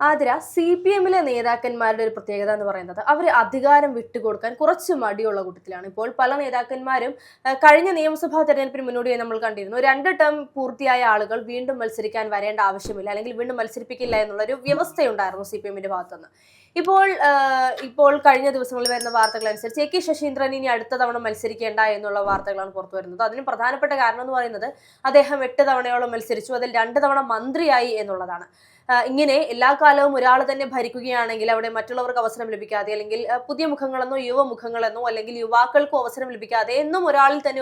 Athira C P എമ്മിലെ നേതാക്കന്മാരുടെ ഒരു പ്രത്യേകത എന്ന് പറയുന്നത് അവർ അധികാരം വിട്ടുകൊടുക്കാൻ കുറച്ച് മടിയുള്ള കൂട്ടത്തിലാണ്. ഇപ്പോൾ പല നേതാക്കന്മാരും കഴിഞ്ഞ നിയമസഭാ തെരഞ്ഞെടുപ്പിന് മുന്നോടിയായി നമ്മൾ കണ്ടിരുന്നു. രണ്ട് ടേം പൂർത്തിയായ ആളുകൾ വീണ്ടും മത്സരിക്കാൻ വരേണ്ട ആവശ്യമില്ല അല്ലെങ്കിൽ വീണ്ടും മത്സരിപ്പിക്കില്ല എന്നുള്ളൊരു വ്യവസ്ഥയുണ്ടായിരുന്നു സി പി എമ്മിന്റെ ഭാഗത്തുനിന്ന്. ഇപ്പോൾ ഇപ്പോൾ കഴിഞ്ഞ ദിവസങ്ങളിൽ വരുന്ന വാർത്തകൾ അനുസരിച്ച് എ കെ ശശീന്ദ്രൻ ഇനി അടുത്ത തവണ മത്സരിക്കേണ്ട എന്നുള്ള വാർത്തകളാണ് പുറത്തു വരുന്നത്. അതിന് പ്രധാനപ്പെട്ട കാരണം എന്ന് പറയുന്നത് അദ്ദേഹം എട്ട് തവണയോളം മത്സരിച്ചു അതിൽ രണ്ട് തവണ മന്ത്രിയായി എന്നുള്ളതാണ്. ഇങ്ങനെ എല്ലാ കാലവും ഒരാൾ തന്നെ ഭരിക്കുകയാണെങ്കിൽ അവിടെ മറ്റുള്ളവർക്ക് അവസരം ലഭിക്കാതെ അല്ലെങ്കിൽ പുതിയ മുഖങ്ങളെന്നോ യുവമുഖങ്ങളെന്നോ അല്ലെങ്കിൽ യുവാക്കൾക്കോ അവസരം ലഭിക്കാതെ എന്നും ഒരാളിൽ തന്നെ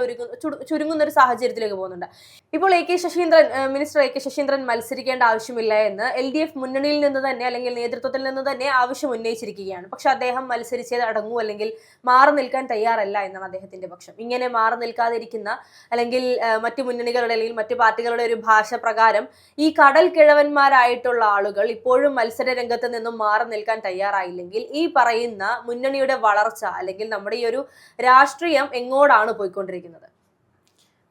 ചുരുങ്ങുന്ന ഒരു സാഹചര്യത്തിലേക്ക് പോകുന്നുണ്ട്. ഇപ്പോൾ A K Saseendran minister A K Saseendran മത്സരിക്കേണ്ട ആവശ്യമില്ല എന്ന് എൽ ഡി എഫ് മുന്നണിയിൽ നിന്ന് തന്നെ അല്ലെങ്കിൽ നേതൃത്വത്തിൽ നിന്ന് തന്നെ ആവശ്യം ഉന്നയിച്ചിരിക്കുകയാണ്. പക്ഷെ അദ്ദേഹം മത്സരിച്ചത് അടങ്ങൂ അല്ലെങ്കിൽ മാറി നിൽക്കാൻ തയ്യാറല്ല എന്നാണ് അദ്ദേഹത്തിന്റെ പക്ഷം. ഇങ്ങനെ മാറി നിൽക്കാതിരിക്കുന്ന അല്ലെങ്കിൽ മറ്റു മുന്നണികളുടെ അല്ലെങ്കിൽ മറ്റു പാർട്ടികളുടെ ഒരു ഭാഷ പ്രകാരം ഈ കടൽ കിഴവന്മാരായിട്ടുള്ള ആളുകൾ ഇപ്പോഴും മത്സര രംഗത്ത് നിന്നും മാറി നിൽക്കാൻ തയ്യാറായില്ലെങ്കിൽ ഈ പറയുന്ന മുന്നണിയുടെ വളർച്ച അല്ലെങ്കിൽ നമ്മുടെ ഈ ഒരു രാഷ്ട്രീയം എങ്ങോടാണ് പോയിക്കൊണ്ടിരിക്കുന്നത്?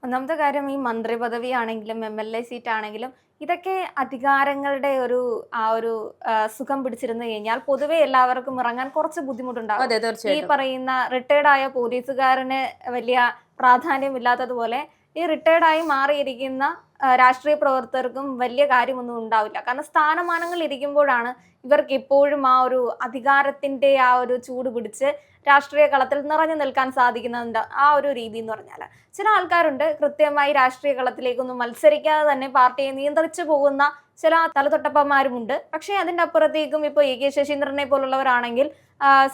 ഒന്നാമത്തെ കാര്യം ഈ മന്ത്രി പദവി ആണെങ്കിലും എം എൽ എ സീറ്റ് ആണെങ്കിലും ഇതൊക്കെ അധികാരങ്ങളുടെ ഒരു ആ ഒരു സുഖം പിടിച്ചിരുന്നു കഴിഞ്ഞാൽ പൊതുവെ എല്ലാവർക്കും ഇറങ്ങാൻ കുറച്ച് ബുദ്ധിമുട്ടുണ്ടാകും ഈ പറയുന്ന റിട്ടയർഡ് ആയ പോലീസുകാരന് വലിയ പ്രാധാന്യം ഇല്ലാത്തതുപോലെ ഈ റിട്ടയർഡായി മാറിയിരിക്കുന്ന രാഷ്ട്രീയ പ്രവർത്തകർക്കും വലിയ കാര്യമൊന്നും ഉണ്ടാവില്ല. കാരണം സ്ഥാനമാനങ്ങൾ ഇരിക്കുമ്പോഴാണ് ഇവർക്ക് എപ്പോഴും ആ ഒരു അധികാരത്തിന്റെ ആ ഒരു ചൂട് പിടിച്ച് രാഷ്ട്രീയ കളത്തിൽ നിറഞ്ഞു നിൽക്കാൻ സാധിക്കുന്നുണ്ട് ആ ഒരു രീതി എന്ന് പറഞ്ഞാൽ ചില ആൾക്കാരുണ്ട് കൃത്യമായി രാഷ്ട്രീയ കളത്തിലേക്കൊന്നും മത്സരിക്കാതെ തന്നെ പാർട്ടിയെ നിയന്ത്രിച്ചു പോകുന്ന ചില തലതൊട്ടപ്പന്മാരുമുണ്ട്. പക്ഷേ അതിന്റെ അപ്പുറത്തേക്കും ഇപ്പോൾ എ കെ ശശീന്ദ്രനെ പോലുള്ളവരാണെങ്കിൽ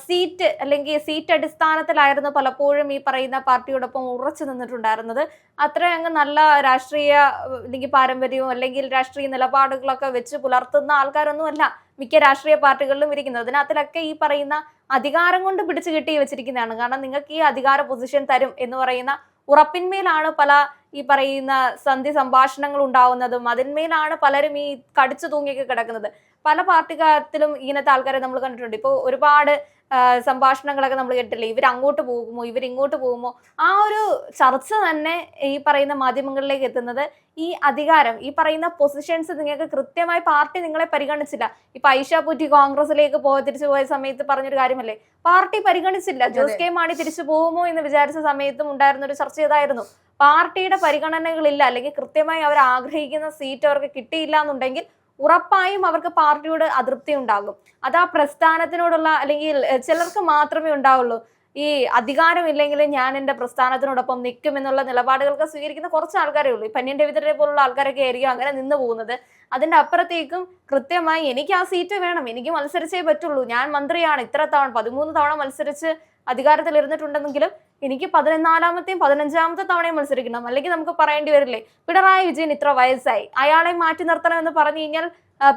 സീറ്റ് അല്ലെങ്കിൽ സീറ്റ് അടിസ്ഥാനത്തിലായിരുന്നു പലപ്പോഴും ഈ പറയുന്ന പാർട്ടിയോടൊപ്പം ഉറച്ചു നിന്നിട്ടുണ്ടായിരുന്നത്. അത്ര അങ്ങ് നല്ല രാഷ്ട്രീയ അല്ലെങ്കിൽ പാരമ്പര്യവും അല്ലെങ്കിൽ രാഷ്ട്രീയ നിലപാടുകളൊക്കെ വെച്ച് പുലർത്തുന്ന ആൾക്കാരൊന്നുമല്ല മിക്ക രാഷ്ട്രീയ പാർട്ടികളിലും ഇരിക്കുന്നത്. അതിനകത്തിലൊക്കെ ഈ പറയുന്ന അധികാരം കൊണ്ട് പിടിച്ചു കെട്ടി വെച്ചിരിക്കുന്നതാണ്. കാരണം നിങ്ങൾക്ക് ഈ അധികാര പൊസിഷൻ തരും എന്ന് പറയുന്ന ഉറപ്പിന്മേലാണ് പല ഈ പറയുന്ന സന്ധി സംഭാഷണങ്ങൾ ഉണ്ടാവുന്നതും അതിന്മേലാണ് പലരും ഈ കടിച്ചു തൂങ്ങിയൊക്കെ കിടക്കുന്നത്. പല പാർട്ടിക്കാരത്തിലും ഇങ്ങനത്തെ ആൾക്കാരെ നമ്മൾ കണ്ടിട്ടുണ്ട്. ഇപ്പോൾ ഒരുപാട് സംഭാഷണങ്ങളൊക്കെ നമ്മൾ കേട്ടില്ലേ ഇവർ അങ്ങോട്ട് പോകുമോ? ഇവർ ഇങ്ങോട്ട് പോകുമോ? ആ ഒരു ചർച്ച തന്നെ ഈ പറയുന്ന മാധ്യമങ്ങളിലേക്ക് എത്തുന്നത് ഈ അധികാരം ഈ പറയുന്ന പൊസിഷൻസ് നിങ്ങൾക്ക് കൃത്യമായി പാർട്ടി നിങ്ങളെ പരിഗണിച്ചില്ല. ഇപ്പൊ ഐഷാ പുറ്റി കോൺഗ്രസിലേക്ക് പോയ തിരിച്ചു പോയ സമയത്ത് പറഞ്ഞൊരു കാര്യമല്ലേ? പാർട്ടി പരിഗണിച്ചില്ല. ജോസ് കെ മാണി തിരിച്ചു പോകുമോ എന്ന് വിചാരിച്ച സമയത്തും ഉണ്ടായിരുന്ന ഒരു ചർച്ച ഇതായിരുന്നു. പാർട്ടിയുടെ പരിഗണനകളില്ല. അല്ലെങ്കിൽ കൃത്യമായി അവർ ആഗ്രഹിക്കുന്ന സീറ്റ് അവർക്ക് കിട്ടിയില്ല എന്നുണ്ടെങ്കിൽ ഉറപ്പായും അവർക്ക് പാർട്ടിയോട് അതൃപ്തി ഉണ്ടാകും. അത് ആ പ്രസ്ഥാനത്തിനോടുള്ള അല്ലെങ്കിൽ ചിലർക്ക് മാത്രമേ ഉണ്ടാവുള്ളൂ. ഈ അധികാരമില്ലെങ്കിൽ ഞാൻ എന്റെ പ്രസ്ഥാനത്തിനോടൊപ്പം നിൽക്കും എന്നുള്ള നിലപാടുകൾക്ക് സ്വീകരിക്കുന്ന കുറച്ച് ആൾക്കാരേ ഉള്ളൂ. ഈ പന്യൻ രവിതരെ പോലുള്ള ആൾക്കാരൊക്കെ ആയിരിക്കും അങ്ങനെ നിന്ന് പോകുന്നത്. അതിന്റെ അപ്പുറത്തേക്കും കൃത്യമായി എനിക്ക് ആ സീറ്റ് വേണം. എനിക്ക് മത്സരിച്ചേ പറ്റുള്ളൂ. ഞാൻ മന്ത്രിയാണ്. ഇത്ര തവണ പതിമൂന്ന് തവണ മത്സരിച്ച് അധികാരത്തിൽ ഇരുന്നിട്ടുണ്ടെന്നെങ്കിലും എനിക്ക് പതിനാലാമത്തെയും പതിനഞ്ചാമത്തെ തവണയും മത്സരിക്കണം. അല്ലെങ്കിൽ നമുക്ക് പറയേണ്ടി വരില്ലേ പിണറായി വിജയൻ ഇത്ര വയസ്സായി. അയാളെ മാറ്റി നിർത്തണം എന്ന് പറഞ്ഞു കഴിഞ്ഞാൽ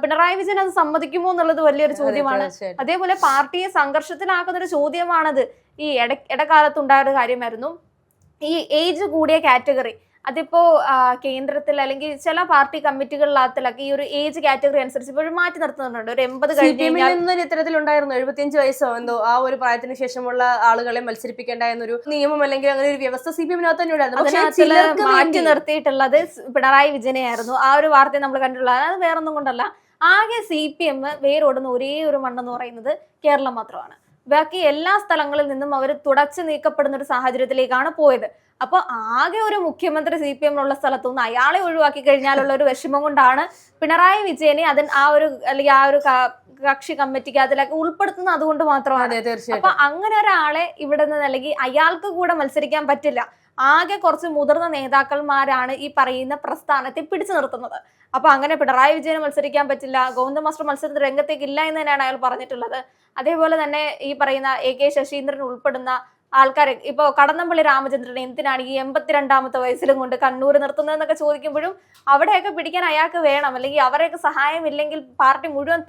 പിണറായി വിജയൻ അത് സമ്മതിക്കുമോ എന്നുള്ളത് വലിയൊരു ചോദ്യമാണ്. അതേപോലെ പാർട്ടിയെ സംഘർഷത്തിലാക്കുന്ന ഒരു ചോദ്യമാണത്. ഈ ഇട ഇടക്കാലത്ത് ഉണ്ടായ ഒരു കാര്യമായിരുന്നു. ഈ ഏജ് കൂടിയ കാറ്റഗറി അതിപ്പോ കേന്ദ്രത്തിൽ അല്ലെങ്കിൽ ചില പാർട്ടി കമ്മിറ്റികളിലകത്തിലൊക്കെ ഈ ഒരു ഏജ് കാറ്റഗറി അനുസരിച്ച് ഇപ്പോഴും മാറ്റി നിർത്തുന്നുണ്ട്. ഒരു എൺപത് കഴിഞ്ഞ ഇത്തരത്തിലുണ്ടായിരുന്നു. എഴുപത്തിയഞ്ച് വയസ്സോ എന്തോ ആ ഒരു പ്രായത്തിന് ശേഷമുള്ള ആളുകളെ മത്സരിപ്പിക്കേണ്ട എന്നൊരു നിയമം അല്ലെങ്കിൽ അങ്ങനെ ഒരു വ്യവസ്ഥ സി പി എമ്മിനകത്ത് തന്നെ ഉണ്ടായിരുന്നു. മാറ്റി നിർത്തിയിട്ടുള്ളത് പിണറായി വിജയനെയായിരുന്നു. ആ ഒരു വാർത്ത നമ്മൾ കണ്ടിട്ടുള്ളത് അത് വേറൊന്നും കൊണ്ടല്ല. ആകെ സി പി എം വേരോടുന്ന ഒരേ ഒരു മണ്ണെന്ന് പറയുന്നത് കേരളം മാത്രമാണ്. ബാക്കി എല്ലാ സ്ഥലങ്ങളിൽ നിന്നും അവർ തുടച്ചു നീക്കപ്പെടുന്ന ഒരു സാഹചര്യത്തിലേക്കാണ് പോയത്. അപ്പോൾ ആകെ ഒരു മുഖ്യമന്ത്രി സി പി എമ്മിലുള്ള സ്ഥലത്തുനിന്ന് അയാളെ ഒഴിവാക്കി കഴിഞ്ഞാലുള്ള ഒരു വിഷമം കൊണ്ടാണ് പിണറായി വിജയനെ അതിന് ആ ഒരു അല്ലെങ്കിൽ ആ ഒരു കക്ഷി കമ്മിറ്റിക്ക് അതിലൊക്കെ ഉൾപ്പെടുത്തുന്നത് അതുകൊണ്ട് മാത്രമാണ്. അപ്പൊ അങ്ങനെ ഒരാളെ ഇവിടെ നിന്ന് അല്ലെങ്കിൽ അയാൾക്ക് കൂടെ മത്സരിക്കാൻ പറ്റില്ല. ആകെ കുറച്ച് മുതിർന്ന നേതാക്കന്മാരാണ് ഈ പറയുന്ന പ്രസ്ഥാനത്തെ പിടിച്ചു നിർത്തുന്നത്. അപ്പൊ അങ്ങനെ പിണറായി വിജയന് മത്സരിക്കാൻ പറ്റില്ല ഗോവിന്ദ മാസ്റ്റർ മത്സരത്തിൽ രംഗത്തേക്ക് ഇല്ല എന്ന് തന്നെയാണ് അയാൾ പറഞ്ഞിട്ടുള്ളത്. അതേപോലെ തന്നെ ഈ പറയുന്ന എ കെ ശശീന്ദ്രൻ ഉൾപ്പെടുന്ന ആൾക്കാരെ ഇപ്പൊ കടന്നപ്പള്ളി രാമചന്ദ്രൻ എന്തിനാണ് ഈ എൺപത്തിരണ്ടാമത്തെ വയസ്സിലും കൊണ്ട് കണ്ണൂർ നിർത്തുന്നതെന്നൊക്കെ ചോദിക്കുമ്പോഴും അവിടെയൊക്കെ പിടിക്കാൻ അയാൾക്ക് വേണം. അല്ലെങ്കിൽ അവരെയൊക്കെ സഹായം ഇല്ലെങ്കിൽ പാർട്ടി മുഴുവൻ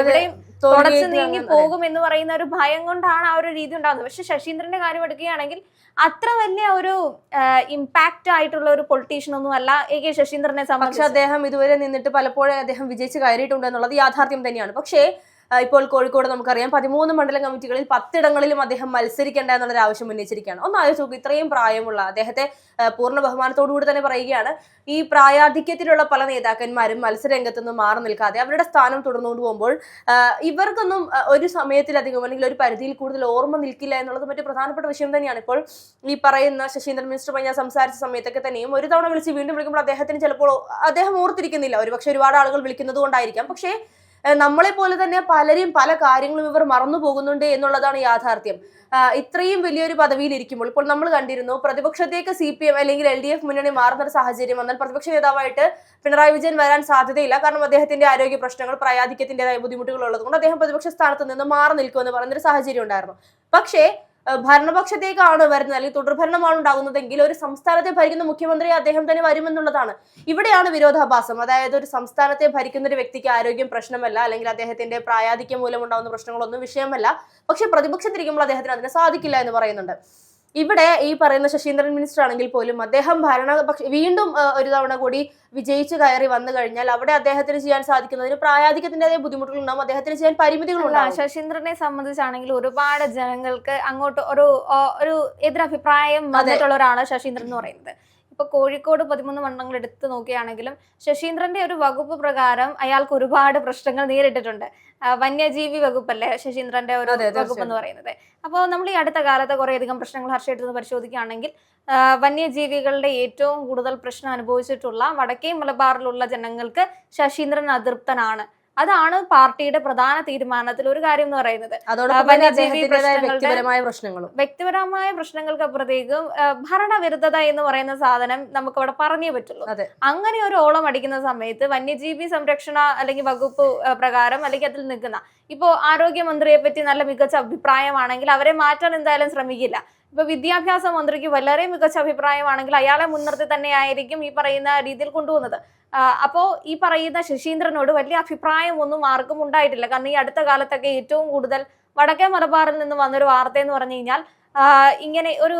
എവിടെയും തുടച്ചു നീങ്ങി പോകും എന്ന് പറയുന്ന ഒരു ഭയം കൊണ്ടാണ് ആ ഒരു രീതി ഉണ്ടാകുന്നത്. പക്ഷെ ശശീന്ദ്രന്റെ കാര്യം എടുക്കുകയാണെങ്കിൽ അത്ര വലിയ ഒരു ഇമ്പാക്റ്റ് ആയിട്ടുള്ള ഒരു പൊളിറ്റീഷ്യൻ ഒന്നും അല്ല എ കെ ശശീന്ദ്രനെ സംബന്ധിച്ച്. അദ്ദേഹം ഇതുവരെ നിന്നിട്ട് പലപ്പോഴും അദ്ദേഹം വിജയിച്ച് കയറിയിട്ടുണ്ട് എന്നുള്ളത് യാഥാർത്ഥ്യം തന്നെയാണ്. പക്ഷേ ഇപ്പോൾ കോഴിക്കോട് നമുക്കറിയാം പതിമൂന്ന് മണ്ഡലം കമ്മിറ്റികളിൽ പത്തിടങ്ങളിലും അദ്ദേഹം മത്സരിക്കേണ്ട എന്നുള്ളൊരു ആവശ്യം ഉന്നയിച്ചിരിക്കുകയാണ്. ഒന്ന് ആലോചിച്ച് നോക്കും ഇത്രയും പ്രായമുള്ള അദ്ദേഹത്തെ പൂർണ ബഹുമാനത്തോടുകൂടി തന്നെ പറയുകയാണ് ഈ പ്രായാധിക്യത്തിലുള്ള പല നേതാക്കന്മാരും മത്സരരംഗത്ത് നിന്ന് മാറി നിൽക്കാതെ അവരുടെ സ്ഥാനം തുടർന്നുകൊണ്ട് പോകുമ്പോൾ ഇവർക്കൊന്നും ഒരു സമയത്തിലധികം അല്ലെങ്കിൽ ഒരു പരിധിയിൽ കൂടുതൽ ഓർമ്മ നിൽക്കില്ല എന്നുള്ളത് മറ്റു പ്രധാനപ്പെട്ട വിഷയം തന്നെയാണ്. ഇപ്പോൾ ഈ പറയുന്ന ശശീന്ദ്രൻ മിനിസ്റ്റർ ഞാൻ സംസാരിച്ച സമയത്തൊക്കെ തന്നെയും ഒരു തവണ വിളിച്ച് വീണ്ടും വിളിക്കുമ്പോൾ അദ്ദേഹത്തിന് ചിലപ്പോൾ അദ്ദേഹം ഓർത്തിരിക്കുന്നില്ല. ഒരുപക്ഷെ ഒരുപാട് ആളുകൾ വിളിക്കുന്നത് കൊണ്ടായിരിക്കാം. പക്ഷേ നമ്മളെ പോലെ തന്നെ പലരും പല കാര്യങ്ങളും ഇവർ മറന്നു പോകുന്നുണ്ട് എന്നുള്ളതാണ് യാഥാർത്ഥ്യം. ഇത്രയും വലിയൊരു പദവിയിൽ ഇരിക്കുമ്പോൾ ഇപ്പോൾ നമ്മൾ കണ്ടിരുന്നു പ്രതിപക്ഷത്തേക്ക് സി പി എം അല്ലെങ്കിൽ എൽ ഡി എഫ് മുന്നണി മാറുന്ന ഒരു സാഹചര്യം വന്നാൽ പ്രതിപക്ഷ നേതാവായിട്ട് പിണറായി വിജയൻ വരാൻ സാധ്യതയില്ല. കാരണം അദ്ദേഹത്തിന്റെ ആരോഗ്യ പ്രശ്നങ്ങൾ പ്രായാധിക്യത്തിന്റെതായ ബുദ്ധിമുട്ടുകൾ ഉള്ളതുകൊണ്ട് അദ്ദേഹം പ്രതിപക്ഷ സ്ഥാനത്ത് നിന്ന് മാറി നിൽക്കുമെന്ന് പറയുന്നൊരു സാഹചര്യം ഉണ്ടായിരുന്നു. പക്ഷേ ഭരണപക്ഷത്തേക്കാണ് വരുന്നത് അല്ലെങ്കിൽ തുടർഭരണമാണ് ഉണ്ടാകുന്നതെങ്കിൽ ഒരു സംസ്ഥാനത്തെ ഭരിക്കുന്ന മുഖ്യമന്ത്രി അദ്ദേഹം തന്നെ വരുമെന്നുള്ളതാണ്. ഇവിടെയാണ് വിരോധാഭാസം. അതായത് ഒരു സംസ്ഥാനത്തെ ഭരിക്കുന്ന ഒരു വ്യക്തിക്ക് ആരോഗ്യം പ്രശ്നമല്ല അല്ലെങ്കിൽ അദ്ദേഹത്തിന്റെ പ്രായാധിക്യം മൂലം ഉണ്ടാകുന്ന പ്രശ്നങ്ങളൊന്നും വിഷയമല്ല. പക്ഷെ പ്രതിപക്ഷത്തിരിക്കുമ്പോൾ അദ്ദേഹത്തിന് അതിന് സാധിക്കില്ല എന്ന് പറയുന്നുണ്ട്. ഇവിടെ ഈ പറയുന്ന ശശീന്ദ്രൻ മിനിസ്റ്റർ ആണെങ്കിൽ പോലും അദ്ദേഹം ഭരണപക്ഷ വീണ്ടും ഒരു തവണ കൂടി വിജയിച്ചു കയറി വന്നു കഴിഞ്ഞാൽ അവിടെ അദ്ദേഹത്തിന് ചെയ്യാൻ സാധിക്കുന്നതിന് പ്രായാധിക്യത്തിന്റെതായ ബുദ്ധിമുട്ടുകൾ ഉണ്ടാവും അദ്ദേഹത്തിന് ചെയ്യാൻ പരിമിതികളുണ്ടാവും. ശശീന്ദ്രനെ സംബന്ധിച്ചാണെങ്കിൽ ഒരുപാട് ജനങ്ങൾക്ക് അങ്ങോട്ട് ഒരു ഒരു എതിരഭിപ്രായം വന്നിട്ടുള്ള ഒരാളാണ് ശശീന്ദ്രൻ എന്ന് പറയുന്നത്. ഇപ്പൊ കോഴിക്കോട് പതിമൂന്ന് മണ്ഡലങ്ങൾ എടുത്തു നോക്കുകയാണെങ്കിലും ശശീന്ദ്രന്റെ ഒരു വകുപ്പ് പ്രകാരം അയാൾക്ക് ഒരുപാട് പ്രശ്നങ്ങൾ നേരിട്ടിട്ടുണ്ട്. വന്യജീവി വകുപ്പല്ലേ ശശീന്ദ്രന്റെ ഒരു വകുപ്പ് എന്ന് പറയുന്നത്. അപ്പോൾ നമ്മൾ ഈ അടുത്ത കാലത്ത് കുറേയധികം പ്രശ്നങ്ങൾ ഹർഷയെടുത്ത് പരിശോധിക്കുകയാണെങ്കിൽ വന്യജീവികളുടെ ഏറ്റവും കൂടുതൽ പ്രശ്നം അനുഭവിച്ചിട്ടുള്ള വടക്കേ മലബാറിലുള്ള ജനങ്ങൾക്ക് ശശീന്ദ്രൻ അതൃപ്തനാണ്. അതാണ് പാർട്ടിയുടെ പ്രധാന തീരുമാനത്തിൽ ഒരു കാര്യം എന്ന് പറയുന്നത്. പ്രശ്നങ്ങളും. വ്യക്തിപരമായ പ്രശ്നങ്ങൾക്ക് അപ്പുറത്തേക്കും ഭരണവിരുദ്ധത എന്ന് പറയുന്ന സാധനം നമുക്ക് അവിടെ പറഞ്ഞേ പറ്റുള്ളൂ. അങ്ങനെ ഒരു ഓളം അടിക്കുന്ന സമയത്ത് വന്യജീവി സംരക്ഷണ അല്ലെങ്കിൽ വകുപ്പ് പ്രകാരം അല്ലെങ്കിൽ അതിൽ നിൽക്കുന്ന ഇപ്പോ ആരോഗ്യമന്ത്രിയെ പറ്റി നല്ല മികച്ച അഭിപ്രായമാണെങ്കിൽ അവരെ മാറ്റാൻ എന്തായാലും ശ്രമിക്കില്ല. ഇപ്പൊ വിദ്യാഭ്യാസ മന്ത്രിക്ക് വളരെ മികച്ച അഭിപ്രായമാണെങ്കിൽ അയാളെ മുൻനിർത്തി തന്നെയായിരിക്കും ഈ പറയുന്ന രീതിയിൽ കൊണ്ടുപോകുന്നത് അപ്പോ ഈ പറയുന്ന ശശീന്ദ്രനോട് വലിയ അഭിപ്രായം ഒന്നും ആർക്കും ഉണ്ടായിട്ടില്ല. കാരണം ഈ അടുത്ത കാലത്തൊക്കെ ഏറ്റവും കൂടുതൽ വടക്കേ മലബാറിൽ നിന്ന് വന്നൊരു വാർത്ത എന്ന് പറഞ്ഞു കഴിഞ്ഞാൽ ഇങ്ങനെ ഒരു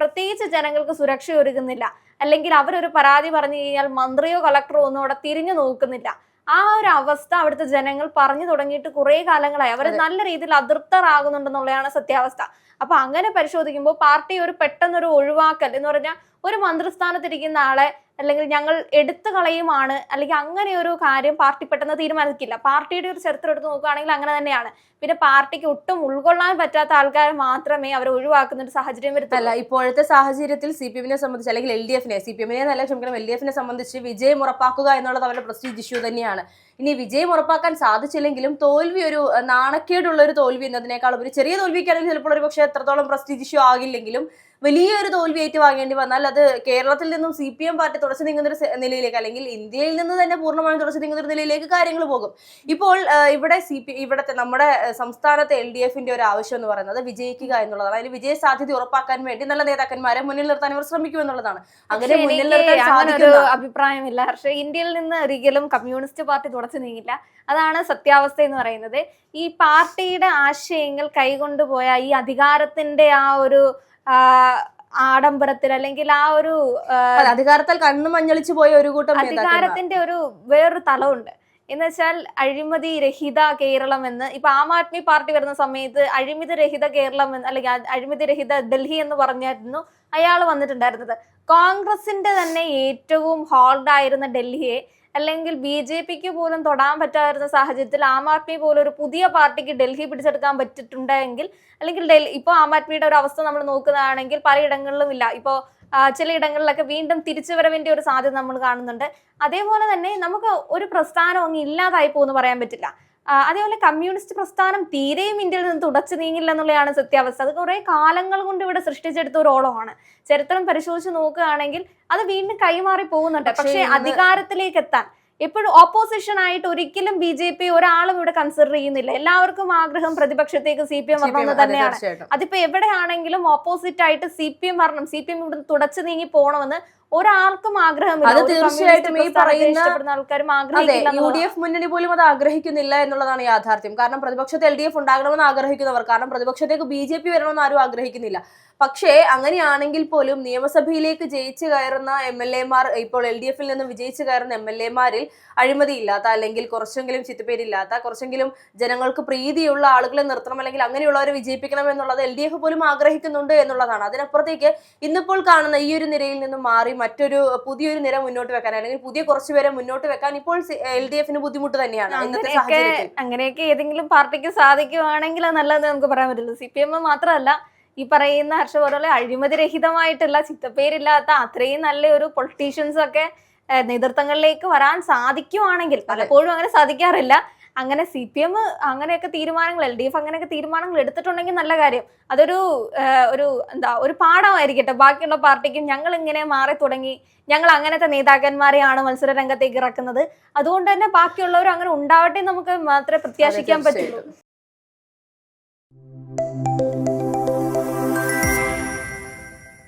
പ്രത്യേകിച്ച് ജനങ്ങൾക്ക് സുരക്ഷ ഒരുക്കുന്നില്ല അല്ലെങ്കിൽ അവരൊരു പരാതി പറഞ്ഞു കഴിഞ്ഞാൽ മന്ത്രിയോ കളക്ടറോ ഒന്നും അവിടെ തിരിഞ്ഞു നോക്കുന്നില്ല. ആ ഒരു അവസ്ഥ അവിടുത്തെ ജനങ്ങൾ പറഞ്ഞു തുടങ്ങിയിട്ട് കുറെ കാലങ്ങളായി. അവർ നല്ല രീതിയിൽ അതൃപ്തരാകുന്നുണ്ടെന്നുള്ളതാണ് സത്യാവസ്ഥ. അപ്പൊ അങ്ങനെ പരിശോധിക്കുമ്പോൾ പാർട്ടി ഒരു പെട്ടെന്നൊരു ഒഴിവാക്കൽ എന്ന് പറഞ്ഞാൽ ഒരു മന്ത്രിസ്ഥാനത്തിരിക്കുന്ന ആളെ അല്ലെങ്കിൽ ഞങ്ങൾ എടുത്തു കളയുമാണ് അല്ലെങ്കിൽ അങ്ങനെ ഒരു കാര്യം പാർട്ടി പെട്ടെന്ന് തീരുമാനിക്കില്ല. പാർട്ടിയുടെ ഒരു ചരിത്രം എടുത്ത് നോക്കുകയാണെങ്കിൽ അങ്ങനെ തന്നെയാണ്. പിന്നെ പാർട്ടിക്ക് ഒട്ടും ഉൾക്കൊള്ളാൻ പറ്റാത്ത ആൾക്കാരെ മാത്രമേ അവർ ഒഴിവാക്കുന്ന ഒരു സാഹചര്യം വരുത്തല്ല ഇപ്പോഴത്തെ സാഹചര്യത്തിൽ സി പി എമ്മിനെ സംബന്ധിച്ച് അല്ലെങ്കിൽ എൽ ഡി എഫിനെ സി പി എമ്മിനെ നല്ല ക്ഷമിക്കണം എൽ ഡി എഫിനെ സംബന്ധിച്ച് വിജയം ഉറപ്പാക്കുക എന്നുള്ളത് അവരുടെ പ്രസ്റ്റീജ് ഇഷ്യൂ തന്നെയാണ്. ഇനി വിജയം ഉറപ്പാക്കാൻ സാധിച്ചില്ലെങ്കിലും തോൽവി ഒരു നാണക്കേടുള്ള ഒരു തോൽവി എന്നതിനേക്കാൾ ഒരു ചെറിയ തോൽവിക്കാണെങ്കിൽ ചിലപ്പോൾ ഒരു പക്ഷേ എത്രത്തോളം പ്രസ്റ്റീജ് ഇഷ്യൂ ആകില്ലെങ്കിലും വലിയൊരു തോൽവി ഏറ്റുവാങ്ങേണ്ടി വന്നാൽ അത് കേരളത്തിൽ നിന്നും സി പി എം പാർട്ടി തുടച്ചു നീങ്ങുന്ന ഒരു നിലയിലേക്ക് അല്ലെങ്കിൽ ഇന്ത്യയിൽ നിന്ന് തന്നെ പൂർണമായും തുടച്ചു നീങ്ങുന്ന ഒരു നിലയിലേക്ക് കാര്യങ്ങൾ പോകും. ഇപ്പോൾ ഇവിടെ സി പി ഇവിടത്തെ നമ്മുടെ സംസ്ഥാനത്തെ എൽ ഡി എഫിന്റെ ഒരു ആവശ്യം എന്ന് പറയുന്നത് വിജയിക്കുക എന്നുള്ളതാണ്. അതിൽ വിജയ സാധ്യത ഉറപ്പാക്കാൻ വേണ്ടി നല്ല നേതാക്കന്മാരെ മുന്നിൽ നിർത്താൻ ഇവർ ശ്രമിക്കും എന്നുള്ളതാണ്. അങ്ങനെ മുന്നിൽ നിർത്താൻ സാധിക്കുന്ന? അഭിപ്രായമില്ല. പക്ഷേ ഇന്ത്യയിൽ നിന്ന് ഒരിക്കലും കമ്മ്യൂണിസ്റ്റ് പാർട്ടി തുടച്ചു നീങ്ങില്ല. അതാണ് സത്യാവസ്ഥ എന്ന് പറയുന്നത്. ഈ പാർട്ടിയുടെ ആശയങ്ങൾ കൈകൊണ്ടുപോയ ഈ അധികാരത്തിന്റെ ആ ഒരു ആഡംബരത്തിൽ അല്ലെങ്കിൽ ആ ഒരു അധികാരത്തിൽ കണ്ണു മഞ്ഞളിച്ചു പോയ ഒരു കൂട്ടം അധികാരത്തിന്റെ ഒരു വേറൊരു തലമുണ്ട്. എന്ന് വെച്ചാൽ അഴിമതി രഹിത കേരളം എന്ന് ഇപ്പൊ ആം ആദ്മി പാർട്ടി വരുന്ന സമയത്ത് അഴിമതി രഹിത കേരളം എന്ന് അല്ലെങ്കിൽ അഴിമതി രഹിത ഡൽഹി എന്ന് പറഞ്ഞായിരുന്നു അയാൾ വന്നിട്ടുണ്ടായിരുന്നത്. കോൺഗ്രസിന്റെ തന്നെ ഏറ്റവും ഹോൾഡ് ആയിരുന്ന ഡൽഹിയെ അല്ലെങ്കിൽ ബി ജെ പിക്ക് പോലും തൊടാൻ പറ്റാതിരുന്ന സാഹചര്യത്തിൽ ആം ആദ്മി പോലും ഒരു പുതിയ പാർട്ടിക്ക് ഡൽഹി പിടിച്ചെടുക്കാൻ പറ്റിയിട്ടുണ്ടെങ്കിൽ അല്ലെങ്കിൽ ഡൽഹി ഇപ്പോൾ ആം ആദ്മിയുടെ ഒരു അവസ്ഥ നമ്മൾ നോക്കുന്നതാണെങ്കിൽ പലയിടങ്ങളിലും ഇല്ല ഇപ്പോൾ ചിലയിടങ്ങളിലൊക്കെ വീണ്ടും തിരിച്ചുവരവിന്റെ ഒരു സാധ്യത നമ്മൾ കാണുന്നുണ്ട്. അതേപോലെ തന്നെ നമുക്ക് ഒരു പ്രസ്ഥാനം അങ്ങ് ഇല്ലാതായി പോകുന്നു പറയാൻ പറ്റില്ല. അതേപോലെ കമ്മ്യൂണിസ്റ്റ് പ്രസ്ഥാനം തീരെയും ഇന്ത്യയിൽ നിന്ന് തുടച്ചു നീങ്ങില്ല എന്നുള്ളതാണ് സത്യാവസ്ഥ. അത് കുറേ കാലങ്ങൾ കൊണ്ട് ഇവിടെ സൃഷ്ടിച്ചെടുത്ത ഒരു ഓളമാണ്. ചരിത്രം പരിശോധിച്ച് നോക്കുകയാണെങ്കിൽ അത് വീണ്ടും കൈമാറി പോകുന്നുണ്ട്. പക്ഷേ അധികാരത്തിലേക്ക് എത്താൻ എപ്പോഴും ഓപ്പോസിഷൻ ആയിട്ട് ഒരിക്കലും ബി ജെ പി ഒരാളും ഇവിടെ കൺസിഡർ ചെയ്യുന്നില്ല. എല്ലാവർക്കും ആഗ്രഹം പ്രതിപക്ഷത്തേക്ക് സി പി എം വരണമെന്ന് തന്നെയാണ്. അതിപ്പോ എവിടെയാണെങ്കിലും ഓപ്പോസിറ്റ് ആയിട്ട് സി പി എം വരണം സി പി എം ഇവിടെ തുടച്ചു നീങ്ങി പോകണമെന്ന് ഒരാൾക്കും ആഗ്രഹമില്ല. അത് തീർച്ചയായിട്ടും ഈ പറയുന്ന- ആൾക്കാരും ആഗ്രഹിക്കില്ല യു ഡി എഫ് മുന്നണി പോലും അത് ആഗ്രഹിക്കുന്നില്ല എന്നുള്ളതാണ് യാഥാർത്ഥ്യം. കാരണം പ്രതിപക്ഷത്തെ എൽ ഡി എഫ് ഉണ്ടാകണമെന്ന് ആഗ്രഹിക്കുന്നവർ കാരണം പ്രതിപക്ഷത്തേക്ക് ബി ജെ പി വരണമെന്ന് ആരും ആഗ്രഹിക്കുന്നില്ല. പക്ഷേ അങ്ങനെയാണെങ്കിൽ പോലും നിയമസഭയിലേക്ക് ജയിച്ചു കയറുന്ന എം എൽ എമാർ ഇപ്പോൾ എൽ ഡി എഫിൽ നിന്ന് വിജയിച്ചു കയറുന്ന എം എൽ എമാരിൽ അഴിമതിയില്ലാത്ത അല്ലെങ്കിൽ കുറച്ചെങ്കിലും ചിത്തപ്പേരില്ലാത്ത കുറച്ചെങ്കിലും ജനങ്ങൾക്ക് പ്രീതിയുള്ള ആളുകളെ നിർത്തണം അല്ലെങ്കിൽ അങ്ങനെയുള്ളവരെ വിജയിപ്പിക്കണം എന്നുള്ളത് എൽ ഡി എഫ് പോലും ആഗ്രഹിക്കുന്നുണ്ട് എന്നുള്ളതാണ്. അതിനപ്പുറത്തേക്ക് ഇന്നിപ്പോൾ കാണുന്ന ഈ ഒരു നിരയിൽ നിന്നും മാറി മറ്റൊരു പുതിയൊരു നിര മുന്നോട്ട് വെക്കാൻ അല്ലെങ്കിൽ പുതിയ കുറച്ച് പേരെ മുന്നോട്ട് വെക്കാൻ ഇപ്പോൾ എൽ ഡി എഫിന് ബുദ്ധിമുട്ട് തന്നെയാണ് ഇന്നത്തെ അങ്ങനെയൊക്കെ സാഹചര്യത്തിൽ. അങ്ങനെയൊക്കെ ഏതെങ്കിലും പാർട്ടിക്ക് സാധിക്കുവാണെങ്കിൽ നല്ലതെന്ന് നമുക്ക് പറയാൻ പറ്റുള്ളൂ. സി പി എം മാത്രമല്ല ഈ പറയുന്ന ഹർഷവർദ്ധ അഴിമതി രഹിതമായിട്ടുള്ള ചിത്തപ്പേരില്ലാത്ത അത്രയും നല്ല ഒരു പൊളിറ്റീഷ്യൻസ് ഒക്കെ നേതൃത്വങ്ങളിലേക്ക് വരാൻ സാധിക്കുവാണെങ്കിൽ പലപ്പോഴും അങ്ങനെ സാധിക്കാറില്ല. അങ്ങനെ സി പി എം അങ്ങനെയൊക്കെ തീരുമാനങ്ങൾ എൽ ഡി എഫ് അങ്ങനെയൊക്കെ തീരുമാനങ്ങൾ എടുത്തിട്ടുണ്ടെങ്കിൽ നല്ല കാര്യം. അതൊരു ഒരു എന്താ ഒരു പാഠമായിരിക്കട്ടെ. ബാക്കിയുള്ള പാർട്ടിക്കും ഞങ്ങൾ ഇങ്ങനെ മാറി തുടങ്ങി. ഞങ്ങൾ അങ്ങനത്തെ നേതാക്കന്മാരെയാണ് മത്സര രംഗത്തേക്ക് ഇറക്കുന്നത്. അതുകൊണ്ട് തന്നെ ബാക്കിയുള്ളവർ അങ്ങനെ ഉണ്ടാവട്ടെ നമുക്ക് മാത്രമേ പ്രത്യാശിക്കാൻ പറ്റുള്ളൂ.